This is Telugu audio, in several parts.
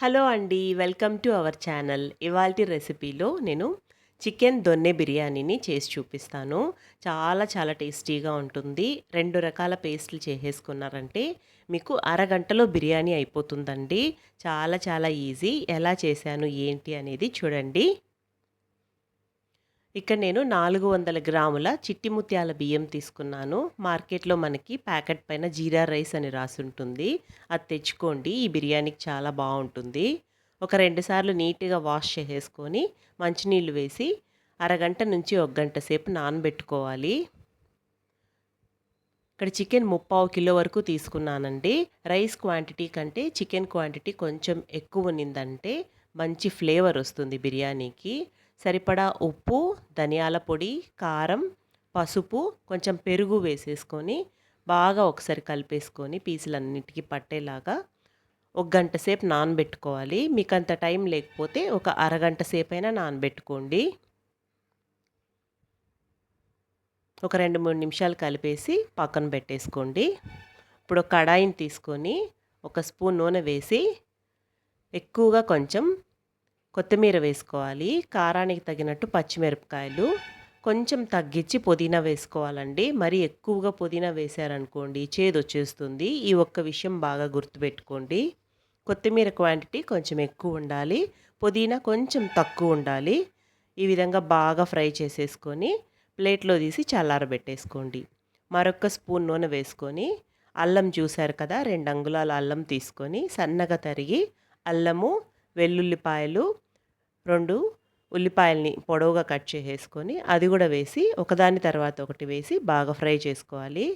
హలో అండి వెల్కమ్ టు అవర్ ఛానల్. ఇవాల్టి రెసిపీలో నేను చికెన్ దొన్నె బిర్యానీని చేసి చూపిస్తాను. చాలా చాలా టేస్టీగా ఉంటుంది. రెండు రకాల పేస్ట్లు చేసేసుకున్నారంటే మీకు అరగంటలో బిర్యానీ అయిపోతుందండి. చాలా చాలా ఈజీ. ఎలా చేశాను ఏంటి అనేది చూడండి. ఇక్కడ నేను నాలుగు వందల గ్రాముల చిట్టి ముత్యాల బియ్యం తీసుకున్నాను. మార్కెట్లో మనకి ప్యాకెట్ పైన జీరా రైస్ అని రాసి ఉంటుంది అది తెచ్చుకోండి ఈ బిర్యానీకి చాలా బాగుంటుంది. ఒక రెండు సార్లు నీట్గా వాష్ చేసేసుకొని మంచినీళ్ళు వేసి అరగంట నుంచి ఒక గంట సేపు నానబెట్టుకోవాలి. ఇక్కడ చికెన్ ముప్పావు కిలో వరకు తీసుకున్నానండి. రైస్ క్వాంటిటీ కంటే చికెన్ క్వాంటిటీ కొంచెం ఎక్కువ ఉన్నిందంటే మంచి ఫ్లేవర్ వస్తుంది బిర్యానీకి. సరిపడా ఉప్పు ధనియాల పొడి కారం పసుపు కొంచెం పెరుగు వేసేసుకొని బాగా ఒకసారి కలిపేసుకొని పీసులన్నిటికీ పట్టేలాగా ఒక గంట సేపు నానబెట్టుకోవాలి. మీకు అంత టైం లేకపోతే ఒక అరగంట సేపు అయినా నానబెట్టుకోండి. ఒక రెండు మూడు నిమిషాలు కలిపేసి పక్కన పెట్టేసుకోండి. ఇప్పుడు ఒక కడాయిని తీసుకొని ఒక స్పూన్ నూనె వేసి ఎక్కువగా కొంచెం కొత్తిమీర వేసుకోవాలి కారానికి తగినట్టు పచ్చిమిరపకాయలు కొంచెం తగ్గించి పుదీనా వేసుకోవాలండి. మరి ఎక్కువగా పుదీనా వేశారనుకోండి చేదు వచ్చేస్తుంది. ఈ ఒక్క విషయం బాగా గుర్తుపెట్టుకోండి. కొత్తిమీర క్వాంటిటీ కొంచెం ఎక్కువ ఉండాలి. పుదీనా కొంచెం తక్కువ ఉండాలి. ఈ విధంగా బాగా ఫ్రై చేసేసుకొని ప్లేట్లో తీసి చల్లారబెట్టేసుకోండి. మరొక స్పూన్ నూనె వేసుకొని అల్లం చూశారు కదా రెండు అంగుళాల అల్లం తీసుకొని సన్నగా తరిగి అల్లము వెల్లుల్లిపాయలు రెండు ఉల్లిపాయల్ని పొడవుగా కట్ చేసేసుకొని అది కూడా వేసి ఒకదాని తర్వాత ఒకటి వేసి బాగా ఫ్రై చేసుకోవాలి.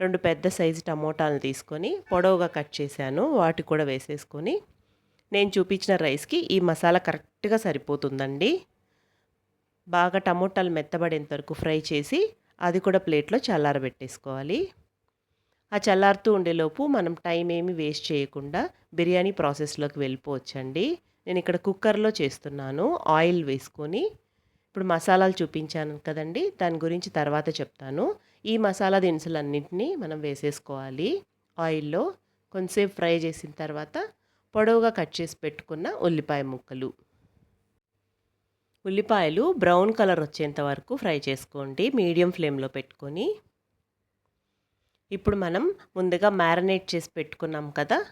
రెండు పెద్ద సైజు టమోటాలు తీసుకొని పొడవుగా కట్ చేశాను. వాటి కూడా వేసేసుకొని నేను చూపించిన రైస్కి ఈ మసాలా కరెక్ట్గా సరిపోతుందండి. బాగా టమోటాలు మెత్తబడేంత వరకు ఫ్రై చేసి అది కూడా ప్లేట్లో చల్లారబెట్టేసుకోవాలి. ఆ చల్లారుతూ ఉండేలోపు మనం టైం ఏమి వేస్ట్ చేయకుండా బిర్యానీ ప్రాసెస్లోకి వెళ్ళిపోవచ్చండి. నేను ఇక్కడ కుక్కర్లో చేస్తున్నాను. ఆయిల్ వేసుకొని ఇప్పుడు మసాలాలు చూపించాను కదండి. దాని గురించి తర్వాత చెప్తాను. ఈ మసాలా దినుసులన్నింటినీ మనం వేసేసుకోవాలి. ఆయిల్లో కొంతసేపు ఫ్రై చేసిన తర్వాత పొడవుగా కట్ చేసి పెట్టుకున్న ఉల్లిపాయ ముక్కలు. ఉల్లిపాయలు బ్రౌన్ కలర్ వచ్చేంత వరకు ఫ్రై చేసుకోండి. మీడియం ఫ్లేమ్లో పెట్టుకొని. ఇప్పుడు మనం ముందుగా మ్యారినేట్ చేసి పెట్టుకున్నాం కదా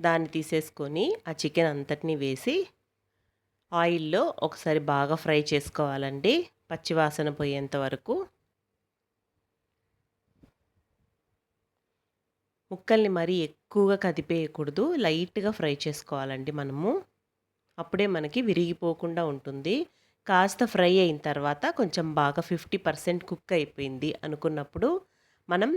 దాన్ని తీసేసుకొని ఆ చికెన్ అంతటిని వేసి ఆయిల్లో ఒకసారి బాగా ఫ్రై చేసుకోవాలండి పచ్చివాసన పోయేంత వరకు. ముక్కల్ని మరీ ఎక్కువగా కదిపేయకూడదు లైట్గా ఫ్రై చేసుకోవాలండి మనము. అప్పుడే మనకి విరిగిపోకుండా ఉంటుంది. కాస్త ఫ్రై అయిన తర్వాత కొంచెం బాగా ఫిఫ్టీ పర్సెంట్ కుక్ అయిపోయింది అనుకున్నప్పుడు మనం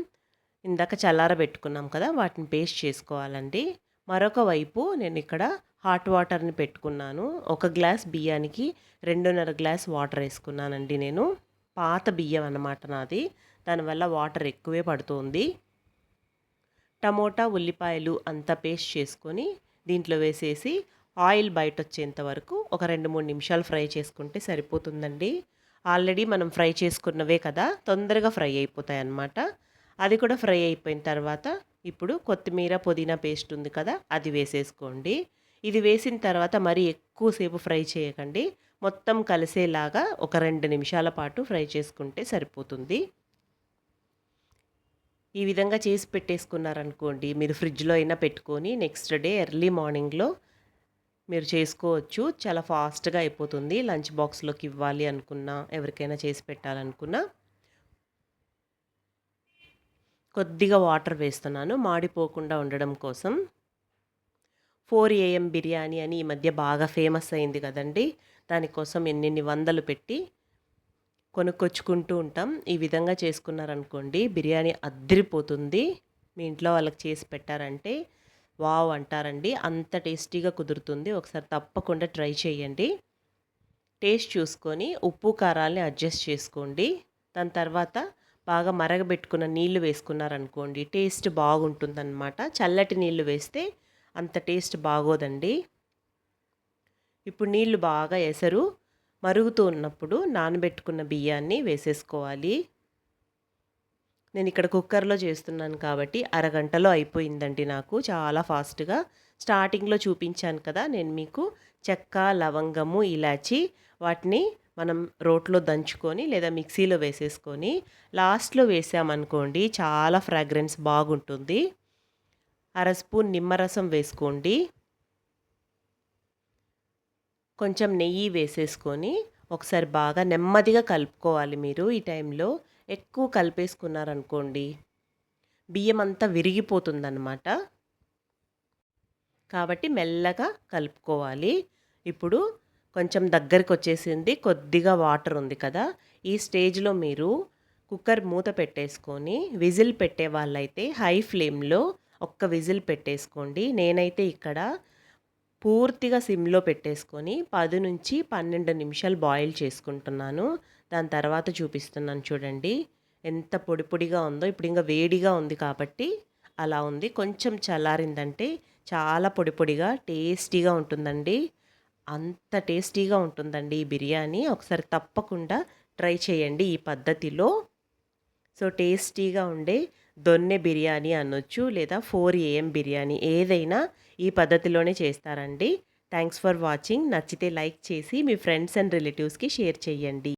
ఇందాక చల్లారబెట్టుకున్నాం కదా వాటిని పేస్ట్ చేసుకోవాలండి. మరొక వైపు నేను ఇక్కడ హాట్ వాటర్ని పెట్టుకున్నాను. ఒక గ్లాస్ బియ్యానికి రెండున్నర గ్లాస్ వాటర్ వేసుకున్నానండి నేను. పాత బియ్యం అన్నమాట నాది. దానివల్ల వాటర్ ఎక్కువే పడుతుంది. టమోటా ఉల్లిపాయలు అంతా పేస్ట్ చేసుకొని దీంట్లో వేసేసి ఆయిల్ బయట వచ్చేంత వరకు ఒక రెండు మూడు నిమిషాలు ఫ్రై చేసుకుంటే సరిపోతుందండి. ఆల్రెడీ మనం ఫ్రై చేసుకున్నవే కదా తొందరగా ఫ్రై అయిపోతాయి అన్నమాట అది కూడా ఫ్రై అయిపోయిన తర్వాత ఇప్పుడు కొత్తిమీర పుదీనా పేస్ట్ ఉంది కదా అది వేసేసుకోండి. ఇది వేసిన తర్వాత మరీ ఎక్కువసేపు ఫ్రై చేయకండి. మొత్తం కలిసేలాగా ఒక రెండు నిమిషాల పాటు ఫ్రై చేసుకుంటే సరిపోతుంది. ఈ విధంగా చేసి పెట్టేసుకున్నారనుకోండి మీరు ఫ్రిడ్జ్లో అయినా పెట్టుకొని నెక్స్ట్ డే ఎర్లీ మార్నింగ్లో మీరు చేసుకోవచ్చు. చాలా ఫాస్ట్గా అయిపోతుంది. లంచ్ బాక్స్లోకి ఇవ్వాలి అనుకున్నా ఎవరికైనా చేసి పెట్టాలనుకున్నా. కొద్దిగా వాటర్ వేస్తున్నాను. మాడిపోకుండా ఉండడం కోసం. ఫోర్ ఏఎం బిర్యానీ అని ఈ మధ్య బాగా ఫేమస్ అయింది కదండి. దానికోసం ఎన్నెన్ని వందలు పెట్టి కొనుక్కొచ్చుకుంటూ ఉంటాం. ఈ విధంగా చేసుకున్నారనుకోండి బిర్యానీ అద్దరిపోతుంది. మీ ఇంట్లో వాళ్ళకి చేసి పెట్టారంటే వావ్ అంటారండి. అంత టేస్టీగా కుదురుతుంది. ఒకసారి తప్పకుండా ట్రై చేయండి. టేస్ట్ చూసుకొని ఉప్పు కారాలని అడ్జస్ట్ చేసుకోండి. దాని తర్వాత బాగా మరగబెట్టుకున్న నీళ్ళు వేసుకున్నారనుకోండి టేస్ట్ బాగుంటుందన్నమాట. చల్లటి నీళ్ళు వేస్తే అంత టేస్ట్ బాగోదండి. ఇప్పుడు నీళ్ళు బాగా ఎసరు మరుగుతూ ఉన్నప్పుడు నానబెట్టుకున్న బియ్యాన్ని వేసేసుకోవాలి. నేను ఇక్కడ కుక్కర్లో చేస్తున్నాను కాబట్టి అరగంటలో అయిపోయిందండి నాకు చాలా ఫాస్ట్గా. స్టార్టింగ్లో చూపించాను కదా నేను మీకు చెక్క లవంగము ఇలాచి వాటిని మనం రోట్లో దంచుకొని లేదా మిక్సీలో వేసేసుకొని లాస్ట్లో వేసామనుకోండి చాలా ఫ్రాగ్రెన్స్ బాగుంటుంది. అర స్పూన్ నిమ్మరసం వేసుకోండి. కొంచెం నెయ్యి వేసేసుకొని ఒకసారి బాగా నెమ్మదిగా కలుపుకోవాలి మీరు ఈ టైంలో. ఎక్కువ కలిపేసుకున్నారనుకోండి బియ్యం అంతా విరిగిపోతుందన్నమాట. కాబట్టి మెల్లగా కలుపుకోవాలి. ఇప్పుడు కొంచెం దగ్గరికి వచ్చేసింది కొద్దిగా వాటర్ ఉంది కదా. ఈ స్టేజ్లో మీరు కుక్కర్ మూత పెట్టేసుకొని విజిల్ పెట్టే వాళ్ళైతే హై ఫ్లేమ్లో ఒక్క విజిల్ పెట్టేసుకోండి. నేనైతే ఇక్కడ పూర్తిగా సిమ్లో పెట్టేసుకొని పది నుంచి పన్నెండు నిమిషాలు బాయిల్ చేసుకుంటున్నాను. దాని తర్వాత చూపిస్తున్నాను చూడండి. ఎంత పొడి పొడిగా ఉందో ఇప్పుడు ఇంకా వేడిగా ఉంది కాబట్టి అలా ఉంది. కొంచెం చల్లారిందంటే చాలా పొడి పొడిగా టేస్టీగా ఉంటుందండి. అంత టేస్టీగా ఉంటుందండి ఈ బిర్యానీ. ఒకసారి తప్పకుండా ట్రై చేయండి ఈ పద్ధతిలో. సో టేస్టీగా ఉండే దొన్నె బిర్యానీ అనొచ్చు లేదా ఫోర్ ఏఎం బిర్యానీ ఏదైనా ఈ పద్ధతిలోనే చేస్తారండి. Thanks for watching. నచ్చితే లైక్ చేసి మీ ఫ్రెండ్స్ అండ్ రిలేటివ్స్కి షేర్ చేయండి.